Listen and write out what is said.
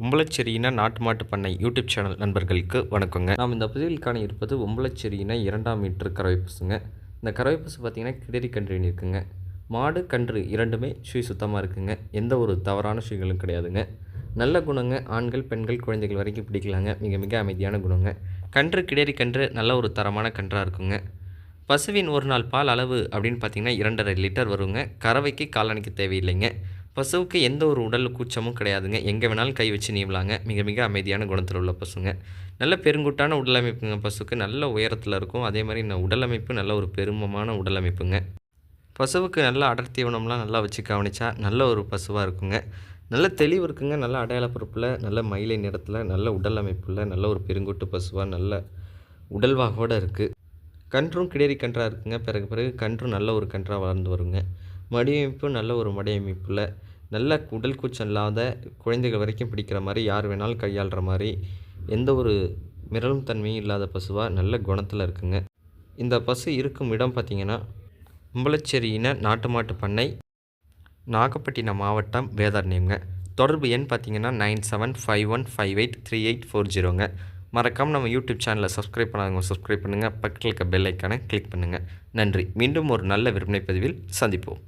உம்பளச்சேரியின நாட்டு மாட்டு பண்ணை யூடியூப் சேனல் நண்பர்களுக்கு வணக்கங்க. நாம் இந்த பதிவில் காண இருப்பது உம்பளச்சேரியின இரண்டாம் மீட்டர் கறவை பசுங்க இந்த கறவை பசு பார்த்திங்கன்னா கிடரி கன்று இருக்குங்க. மாடு கன்று இரண்டுமே சுய் சுத்தமாக இருக்குங்க. எந்த ஒரு தவறான சுய்களும் கிடையாதுங்க. நல்ல குணங்க ஆண்கள் பெண்கள் குழந்தைகள் வரைக்கும் பிடிக்கலாங்க. மிக மிக அமைதியான குணங்க. கன்று கிடரி கன்று நல்ல ஒரு தரமான கன்றாக இருக்குங்க. பசுவின் ஒரு நாள் பால் அளவு அப்படின்னு பார்த்தீங்கன்னா இரண்டரை லிட்டர் வருங்க. கறவைக்கு காலணிக்கு தேவையில்லைங்க. பசுவுக்கு எந்த ஒரு உடல் கூச்சமும் கிடையாதுங்க. எங்கே வேணாலும் கை வச்சு நீவலாங்க. மிக மிக அமைதியான குணத்தில் உள்ள பசுங்க. நல்ல பெருங்குட்டான உடலமைப்புங்க பசுக்கு. நல்ல உயரத்தில் இருக்கும். அதே மாதிரி இந்த உடலமைப்பு நல்ல ஒரு பெருமமான உடலமைப்புங்க பசுவுக்கு நல்ல அடர் தீவனம்லாம் நல்லா வச்சு கவனிச்சா நல்ல ஒரு பசுவாக இருக்குங்க. நல்ல தெளிவு இருக்குங்க. நல்ல அடையாள பொறுப்பில் நல்ல மயிலை நிறத்தில் நல்ல உடல் அமைப்பில் நல்ல ஒரு பெருங்குட்டு பசுவாக நல்ல உடல்வாகோடு இருக்குது கன்றும் கிடேரி கன்றாக இருக்குங்க. பிறகு பிறகு கன்றும் நல்ல ஒரு கன்றாக வளர்ந்து வருங்க. மடியமைப்பு நல்ல ஒரு மடியமைப்பில் நல்ல உடல் கூச்சம் இல்லாத குழந்தைகள் வரைக்கும் பிடிக்கிற மாதிரி யார் வேணாலும் கையாளுற மாதிரி எந்த ஒரு மிரளும் தன்மையும் இல்லாத பசுவாக நல்ல குணத்தில் இருக்குங்க. இந்த பசு இருக்கும் இடம் பார்த்திங்கன்னா அம்பலச்சேரியின நாட்டு மாட்டு பண்ணை நாகப்பட்டினம் மாவட்டம் வேதாரண்யங்க தொடர்பு எண் பார்த்தீங்கன்னா nine seven five one five eight three eight four ஜீரோங்க. மறக்காமல் நம்ம யூடியூப் சேனலை சப்ஸ்கிரைப் பண்ணாதவங்க சப்ஸ்கிரைப் பண்ணுங்கள் பக்கத்தில் இருக்க பெல் ஐக்கானை கிளிக் பண்ணுங்கள் நன்றி. மீண்டும் ஒரு நல்ல விற்பனை பதிவில் சந்திப்போம்.